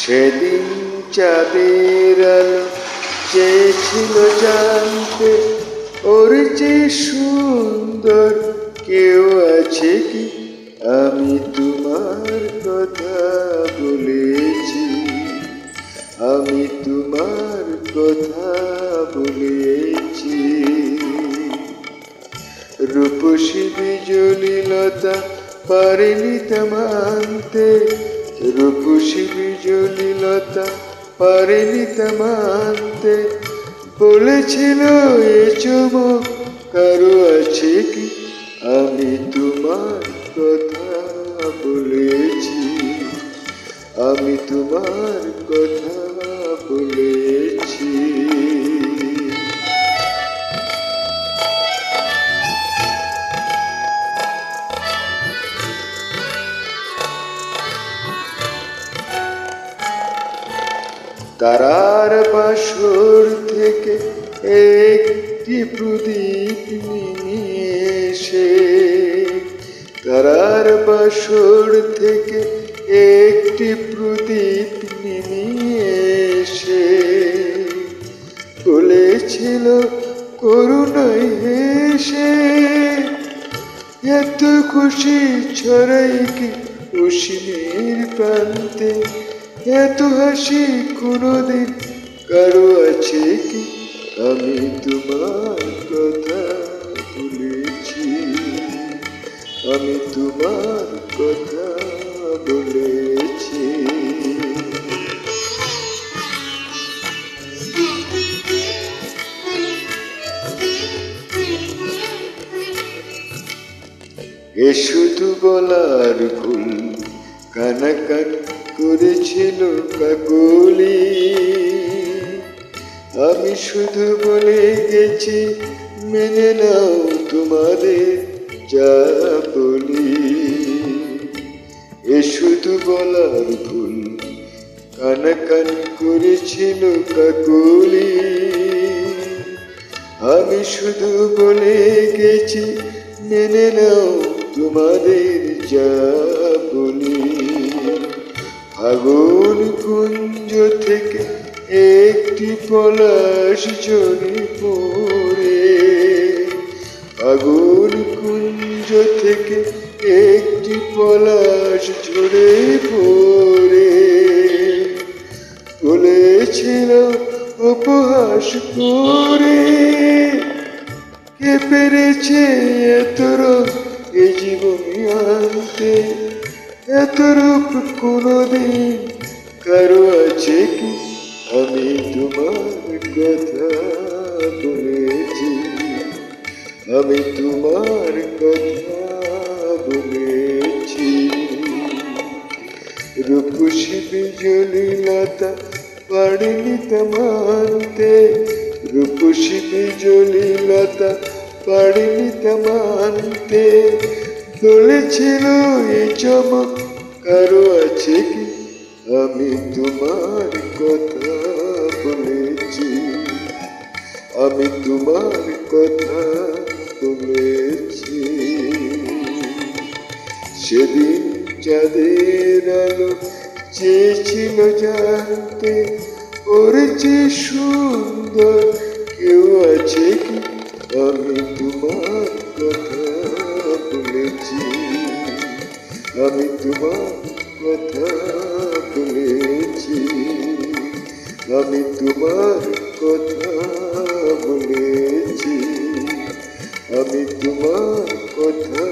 সেদিন চাঁদের আলো চেয়েছিল জানতে, ওর যে সুন্দর কেউ আছে কি? আমি তোমার কথা বলেছি, আমি তোমার কথা বলেছি। রূপসী বিজলীলতা পারেনি তামানতে রূপসী বিজলীলতা পারেনি তামানতে। বলেছিল, এ চমক কারও আছে কি? আমি তোমার কথা বলেছি। আমি তোমার কথা বলেছি। তারার বাসর থেকে একটি প্রদীপ নিয়ে তারার বাসর থেকে একটি প্রদীপ নিয়ে বলেছিল, করুণায় হেসে এত খুশি ছড়াই কি উষ্ণের প্রান্তে এত হাসি কোনোদিন, কারও আছে কি? আমি তোমার কথা বলেছি। আমি তোমার কথা বলেছি। এ শুধু বলার ভুল কানা কানাকান করেছিল কাকলি আমি শুধু বলে গেছি, মেনে নাও তোমাদের যা বলি। এ শুধু বলার ভুল কানাকান করেছিল কাকলি আমি শুধু বলে গেছি, মেনে নাও তোমাদের যা আগুন কুঞ্জ থেকে একটি পলাশ ঝরে পড়ে। আগুন কুঞ্জ থেকে একটি পলাশ ঝরে পড়ে। বলেছিল, উপহাস করে কে পেরেছে এত রূপ এ জীবনে আনতে? এত রূপ কোনোদিন কারও আছে কি? আমি তোমার কথা বলেছি। আমি তোমার কথা বলেছি। রূপসী বিজলীলতা পারিনি মানতে রূপসী বিজলীলতা পারিনি মানতে বলেছিল, এ চমক কারও আছে কি? আমি তোমার কথা বলেছি, আমি তোমার কথা বলেছি। সেদিন চাঁদের আলো চেয়েছিল জানতে, ওর যে সুন্দর কেউ আছে কি? আমি তোমার আমি তোমার কথা বলেছি। আমি তোমার কথা বলেছি। আমি তোমার কথা